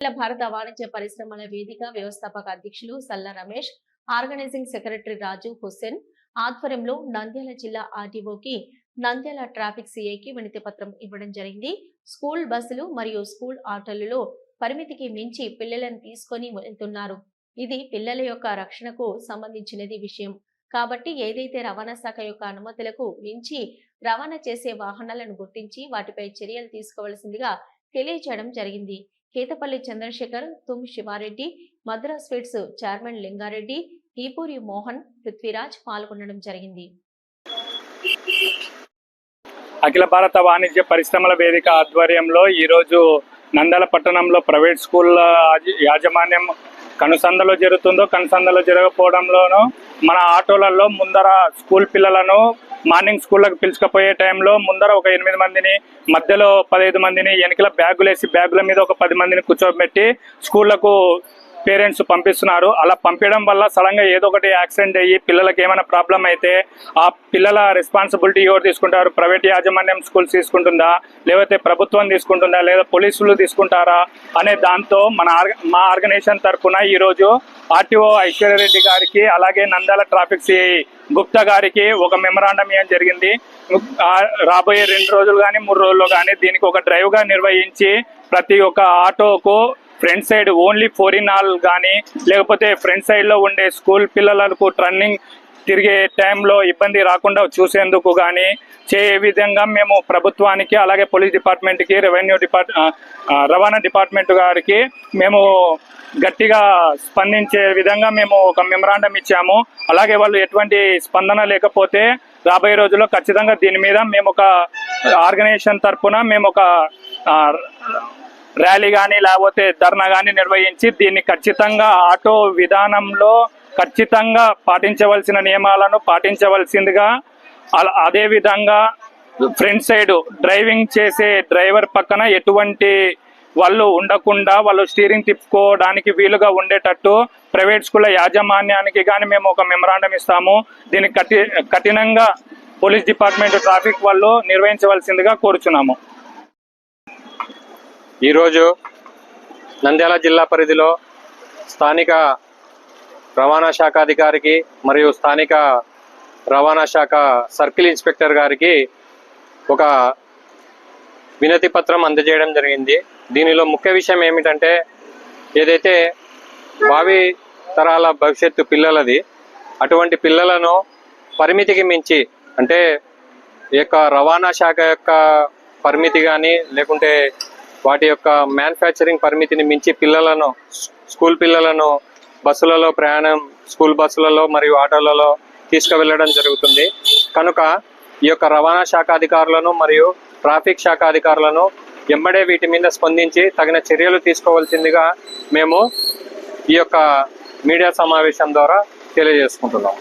అఖిల భారత వాణిజ్య పరిశ్రమల వేదిక వ్యవస్థాపక అధ్యక్షులు సల్ల రమేష్ ఆర్గనైజింగ్ సెక్రటరీ రాజు హుస్సేన్ ఆధ్వర్యంలో నంద్యాల జిల్లా ఆర్టీఓకి నంద్యాల ట్రాఫిక్ సిఐకి వినతి పత్రం ఇవ్వడం జరిగింది. స్కూల్ బస్సులు మరియు స్కూల్ ఆటోలలో పరిమితికి మించి పిల్లలను తీసుకొని వెళ్తున్నారు. ఇది పిల్లల యొక్క రక్షణకు సంబంధించినది విషయం. కాబట్టి ఏదైతే రవాణా శాఖ యొక్క అనుమతులకు మించి రవాణా చేసే వాహనాలను గుర్తించి వాటిపై చర్యలు తీసుకోవాల్సిందిగా తెలియజేయడం జరిగింది. కేతపల్లి చంద్రశేఖర్ తుమ్ శివారెడ్డి మద్రా స్వీట్స్ చైర్మన్ లింగారెడ్డి ఈపూరి మోహన్ పృథ్వీరాజ్ పాల్గొనడం జరిగింది. అఖిల భారత వాణిజ్య పరిశ్రమల వేదిక ఆధ్వర్యంలో ఈరోజు నందల పట్టణంలో ప్రైవేట్ స్కూల్ యాజమాన్యం కనుసందలో జరుగుతుందో కనుసందలో జరగకపోవడంలోనూ మన ఆటోలలో ముందర స్కూల్ పిల్లలను మార్నింగ్ స్కూళ్ళకి పిలుచుకపోయే టైంలో ముందర ఒక ఎనిమిది మందిని మధ్యలో పదహైదు మందిని వెనకల బ్యాగులు వేసి బ్యాగుల మీద ఒక పది మందిని కూర్చోబెట్టి స్కూళ్ళకు పేరెంట్స్ పంపిస్తున్నారు. అలా పంపించడం వల్ల సడన్గా ఏదో ఒకటి యాక్సిడెంట్ అయ్యి పిల్లలకి ఏమైనా ప్రాబ్లం అయితే ఆ పిల్లల రెస్పాన్సిబిలిటీ ఎవరు తీసుకుంటారు? ప్రైవేట్ యాజమాన్యం స్కూల్స్ తీసుకుంటుందా? లేకపోతే ప్రభుత్వం తీసుకుంటుందా? లేదా పోలీసులు తీసుకుంటారా? అనే దాంతో మన ఆర్గ మా ఆర్గనైజేషన్ తరఫున ఈరోజు ఆర్టీఓ ఐశ్వర్యరెడ్డి గారికి అలాగే నందాల ట్రాఫిక్ సిఐ గుప్తా గారికి ఒక మెమరాండం ఇవ్వడం జరిగింది. రాబోయే రెండు రోజులు కానీ మూడు రోజుల్లో కానీ దీనికి ఒక డ్రైవ్గా నిర్వహించి ప్రతి ఒక్క ఆటోకు ఫ్రంట్ సైడ్ ఓన్లీ ఫోరిన్ హాల్ కానీ లేకపోతే ఫ్రంట్ సైడ్లో ఉండే స్కూల్ పిల్లలకు రన్నింగ్ తిరిగే టైంలో ఇబ్బంది రాకుండా చూసేందుకు కానీ చే విధంగా మేము ప్రభుత్వానికి అలాగే పోలీస్ డిపార్ట్మెంట్కి రెవెన్యూ డిపార్ట్ రవాణా డిపార్ట్మెంట్ గారికి మేము గట్టిగా స్పందించే విధంగా మేము ఒక మెమరాండం ఇచ్చాము. అలాగే వాళ్ళు ఎటువంటి స్పందన లేకపోతే రాబోయే రోజుల్లో ఖచ్చితంగా దీని మీద మేము ఒక ఆర్గనైజేషన్ తరఫున మేము ఒక ర్యాలీ కానీ లేకపోతే ధర్నా కానీ నిర్వహించి దీన్ని ఖచ్చితంగా ఆటో విధానంలో ఖచ్చితంగా పాటించవలసిన నియమాలను పాటించవలసిందిగా అలా అదే విధంగా ఫ్రంట్ సైడ్ డ్రైవింగ్ చేసే డ్రైవర్ పక్కన ఎటువంటి వాళ్ళు ఉండకుండా వాళ్ళు స్టీరింగ్ తిప్పుకోవడానికి వీలుగా ఉండేటట్టు ప్రైవేట్ స్కూళ్ళ యాజమాన్యానికి కానీ మేము ఒక మెమరాండం ఇస్తాము. దీనికి కఠి కఠినంగా పోలీస్ డిపార్ట్మెంట్ ట్రాఫిక్ వాళ్ళు నిర్వహించవలసిందిగా కోరుచున్నాము. ఈరోజు నంద్యాల జిల్లా పరిధిలో స్థానిక రవాణా శాఖ అధికారికి మరియు స్థానిక రవాణా శాఖ సర్కిల్ ఇన్స్పెక్టర్ గారికి ఒక వినతి పత్రం అందజేయడం జరిగింది. దీనిలో ముఖ్య విషయం ఏమిటంటే ఏదైతే భావి తరాల భవిష్యత్తు పిల్లలది అటువంటి పిల్లలను పరిమితికి మించి అంటే ఈ యొక్క రవాణా శాఖ యొక్క పరిమితి కానీ లేకుంటే వాటి యొక్క మ్యానుఫ్యాక్చరింగ్ పరిమితిని మించి పిల్లలను స్కూల్ పిల్లలను బస్సులలో ప్రయాణం స్కూల్ బస్సులలో మరియు ఆటోలలో తీసుకువెళ్ళడం జరుగుతుంది. కనుక ఈ యొక్క రవాణా శాఖ అధికారులను మరియు ట్రాఫిక్ శాఖ అధికారులను ఎంబడే వీటి మీద స్పందించి తగిన చర్యలు తీసుకోవాల్సిందిగా మేము ఈ యొక్క మీడియా సమావేశం ద్వారా తెలియజేసుకుంటున్నాము.